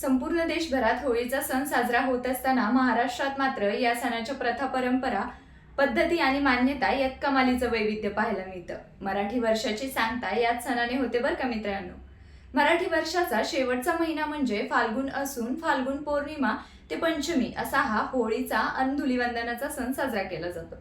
संपूर्ण देशभरात होळीचा सण साजरा होत असताना महाराष्ट्रात मात्र या सणाच्या प्रथा परंपरा पद्धती आणि मान्यता यात कमालीचं वैविध्य पाहायला मिळतं. मराठी वर्षाची सांगता याच सणाने होते बरं का मित्रांनो? मराठी वर्षाचा शेवटचा महिना म्हणजे फाल्गुन असून फाल्गुन पौर्णिमा ते पंचमी असा हा होळीचा अन धुलिवंदनाचा सण साजरा केला जातो.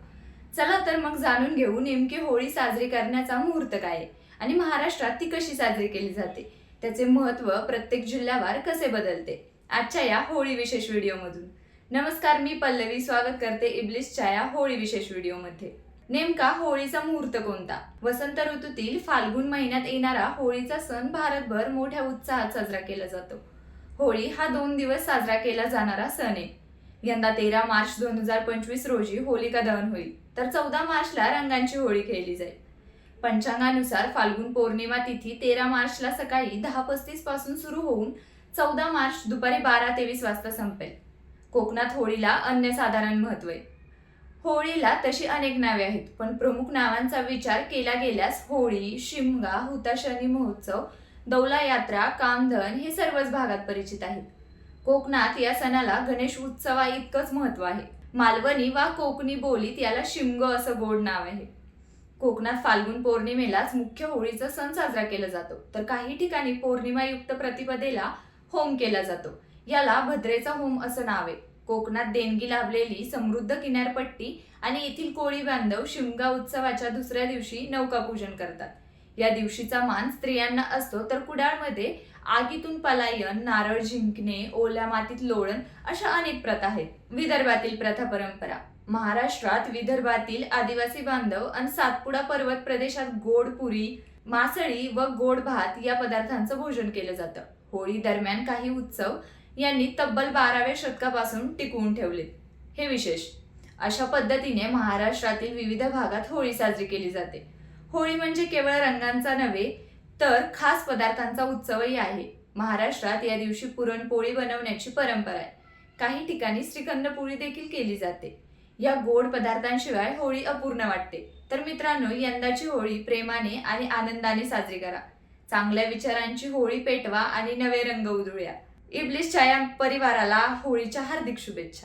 चला तर मग जाणून घेऊ नेमकी होळी साजरी करण्याचा मुहूर्त काय आहे आणि महाराष्ट्रात ती कशी साजरी केली जाते. त्याचे महत्त्व प्रत्येक जिल्ह्यावर कसे बदलते? आजच्या या होळी विशेष व्हिडिओमधून. नमस्कार मी पल्लवी. स्वागत करते इब्लिसच्या या होळी विशेष व्हिडिओमध्ये. नेमका होळीचा मुहूर्त कोणता? वसंत ऋतूतील फाल्गुन महिन्यात येणारा होळीचा सण भारतभर मोठ्या उत्साहात साजरा केला जातो. होळी हा दोन दिवस साजरा केला जाणारा सण आहे. यंदा तेरा मार्च दोन हजार पंचवीस रोजी होलिका दहन होईल तर चौदा मार्चला रंगांची होळी खेळली जाईल. पंचांगानुसार फाल्गुन पौर्णिमा तिथी तेरा मार्चला सकाळी दहा पस्तीसपासून सुरू होऊन चौदा मार्च दुपारी बारा तेवीस वाजता संपेल. कोकणात होळीला अन्यसाधारण महत्त्व आहे. होळीला तशी अनेक नावे आहेत पण प्रमुख नावांचा विचार केला गेल्यास होळी शिमगा हुताशनी महोत्सव दौला यात्रा कामधन हे सर्वच भागात परिचित आहेत. कोकणात या सणाला गणेश उत्सवा इतकंच महत्त्व आहे. मालवणी वा कोकणी बोलीत याला शिमग असं गोड नाव आहे. कोकणात फाल्गुन पौर्णिमेलाच मुख्य होळीचा सण साजरा केला जातो. तर काही ठिकाणी पौर्णिमायुक्त प्रतिपदेला होम केला जातो. याला भद्रेचा होम असं नाव आहे. कोकणात देणगी लाभलेली समृद्ध किनारपट्टी आणि येथील कोळी बांधव शिमगा उत्सवाच्या दुसऱ्या दिवशी नौकापूजन करतात. या दिवशीचा मान स्त्रियांना असतो तर कुडाळमध्ये आगीतून पलायन नारळ जिंकणे ओल्या मातीत लोळण अशा अनेक प्रथा आहेत. विदर्भातील प्रथा परंपरा. महाराष्ट्रात विदर्भातील आदिवासी बांधव आणि सातपुडा पर्वत प्रदेशात गोड पुरी मासळी व गोड भात या पदार्थांचं भोजन केलं जातं. होळी दरम्यान काही उत्सव यांनी तब्बल बाराव्या शतकापासून टिकवून ठेवले हे विशेष. अशा पद्धतीने महाराष्ट्रातील विविध भागात होळी साजरी केली जाते. होळी म्हणजे केवळ रंगांचा नव्हे तर खास पदार्थांचा उत्सवही आहे. महाराष्ट्रात या दिवशी पुरणपोळी बनवण्याची परंपरा आहे. काही ठिकाणी श्रीखंडपोळी देखील केली जाते. या गोड पदार्थांशिवाय होळी अपूर्ण वाटते. तर मित्रांनो यंदाची होळी प्रेमाने आणि आनंदाने साजरी करा. चांगल्या विचारांची होळी पेटवा आणि नवे रंग उधळूया. इब्लिसच्या या परिवाराला होळीच्या हार्दिक शुभेच्छा.